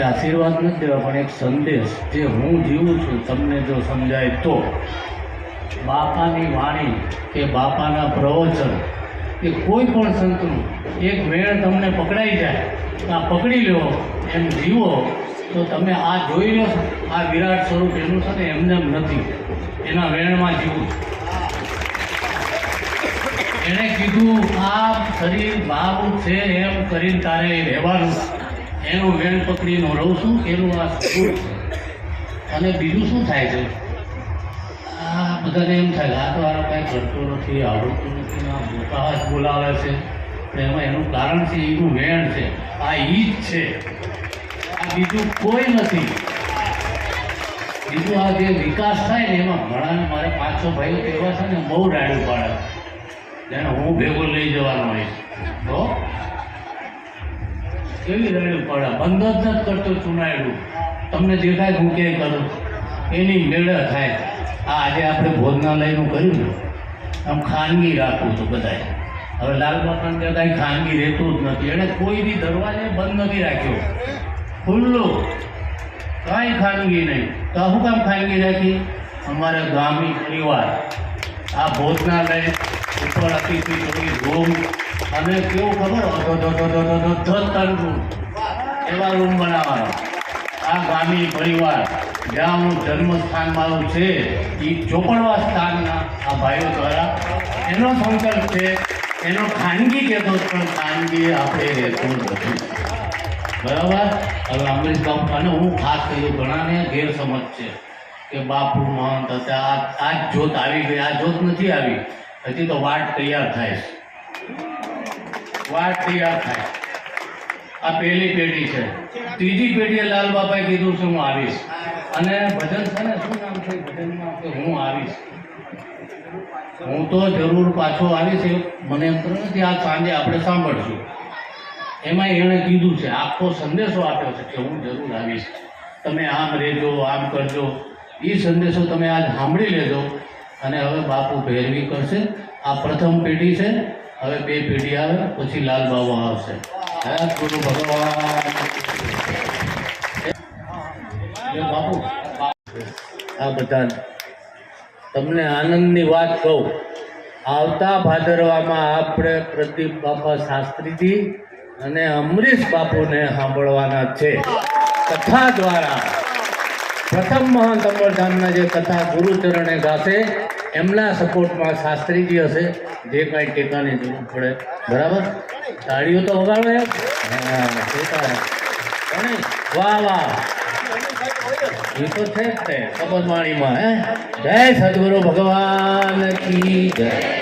આશીર્વાદ નથી દેવા પણ એક સંદેશ જે હું જીવું છું તમને જો સમજાય તો. બાપાની વાણી કે બાપાના પ્રવચન કે કોઈ પણ સંતનું એક વેણ તમને પકડાઈ જાય, આ પકડી લો, એમ જીવો, તો તમે આ જોઈ લો, આ વિરાટ સ્વરૂપ એનું છે ને એમને એમ નથી. એના વેણમાં જીવું એણે કીધું, આ શરીર બાબુ છે, એમ કરીને તારે રહેવાનું એનું વેણ પકડીને રહું છું, એનું આ અને બીજું શું થાય છે? આ બધાને એમ થાય આ તો આ કાંઈ કરતો નથી, આવડતું નથી આ મોટા જ બોલાવે છે. પણ એમાં એનું કારણ છે, એનું વેણ છે. આ ઈ જ છે. આ બીજું કોઈ નથી. બીજું આ જે વિકાસ થાય ને એમાં ઘણા મારે પાંચસો ભાઈઓ તો એવા છે ને બહુ રાડું પાડે જેને કેવી રાડું પડે? બંધ જ નથી કરતો ચુનાયડું તમને દેખાય હું ક્યાંય કરું? એની મેળે થાય. આ આજે આપણે ભોજનાલયનું કર્યું ને, આમ ખાનગી રાખવું હતું બધાએ હવે લાલ બાપાને કાંઈ ખાનગી રહેતું જ નથી. એણે કોઈ બી દરવાજે બંધ નથી રાખ્યો. ખુલ્લું. કાંઈ ખાનગી નહીં. તો શું કામ ખાનગી રાખી? અમારા ગામી પરિવાર આ ભોજનાલય ઉપર અતિથિ રૂમ અને કેવું ખબર? રૂમ એવા રૂમ બનાવવાનો. આ ગામી પરિવાર, જ્યાં હું જન્મસ્થાન મારું છે એ ચોપડવા સ્થાનના આ ભાઈઓ દ્વારા એનો સંકલ્પ છે, એનો ખાનગી કહેતો પણ ખાનગી આપણે રહેતો નથી. બરાબર? હવે અમરીશ બાપુ અને હું ખાસ કહ્યું ઘણાને ગેરસમજ છે કે બાપુ મહંત હતા. આ જ જોત આવી ગઈ, આ જોત નથી આવી. હજી તો વાટ તૈયાર થાય છે. વાટ તૈયાર થાય. આ પહેલી પેઢી છે. ત્રીજી પેઢીએ લાલ બાપાએ કીધું છે, હું આવીશ. અને ભજન છે ને, શું નામ છે? ભજનમાં કે હું આવીશ? હું તો જરૂર પાછો આવીશ મને એમ તો નથી, આ સાંજે આપણે સાંભળશું. એમાં એણે કીધું છે, આખો સંદેશો આપ્યો છે કે હું જરૂર આવીશ. તમે આમ રહેજો, આમ કરજો. એ સંદેશો તમે આજ સાંભળી લેજો. અને હવે બાપુ ભેરવી કરશે. આ પ્રથમ પેઢી છે. હવે બે પેઢી આવે, પછી લાલ બાબા આવશે. ગુરુ ભગવાન. આ બધા તમને આનંદની વાત કહું. આવતા ભાદરવામાં આપણે પ્રદીપ બાપા શાસ્ત્રીજી અને અમરીશ બાપુને સાંભળવાના છે. કથા દ્વારા. પ્રથમ મહાન અમરધામના જે કથા ગુરુચરણે ગાશે એમના સપોર્ટમાં શાસ્ત્રીજી હશે, જે કાંઈ ટેકાની જરૂર પડે. બરાબર? તાળીઓ તો વગાડો હા વાહ વાહ. એ તો છે જ તે શપથવાણીમાં હે? જય સદગુરુ ભગવાન કી જય.